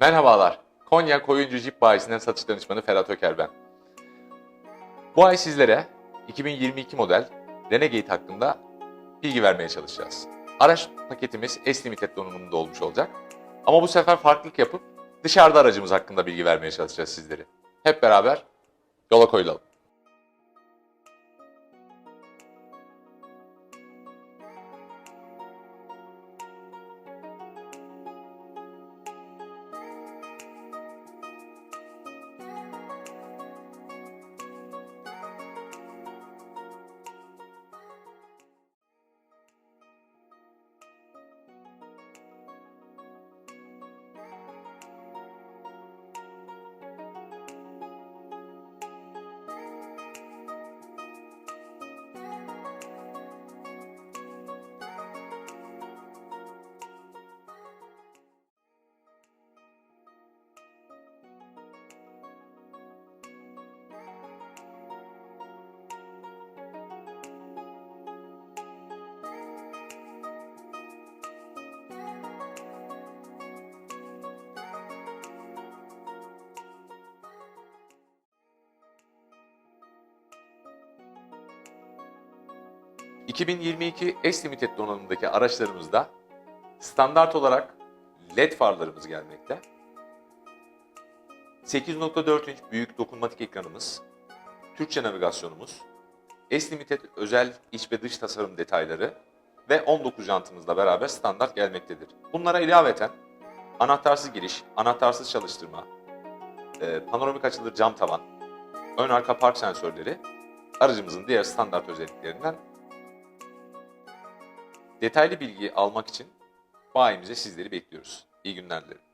Merhabalar. Konya Koyuncu Jeep Bayisi'nden satış danışmanı Ferhat Öker ben. Bu ay sizlere 2022 model Renegade hakkında bilgi vermeye çalışacağız. Araç paketimiz S-Limited donanımında olmuş olacak. Ama bu sefer farklılık yapıp dışarıda aracımız hakkında bilgi vermeye çalışacağız sizlere. Hep beraber yola koyulalım. ...2022 S-Limited donanımındaki araçlarımızda standart olarak LED farlarımız gelmekte. 8.4 inç büyük dokunmatik ekranımız, Türkçe navigasyonumuz, S-Limited özel iç ve dış tasarım detayları ve 19 jantımızla beraber standart gelmektedir. Bunlara ilaveten anahtarsız giriş, anahtarsız çalıştırma, e, panoramik açılır cam tavan, ön arka park sensörleri aracımızın diğer standart özelliklerinden Detaylı bilgi almak için bayimize sizleri bekliyoruz. İyi günler dilerim.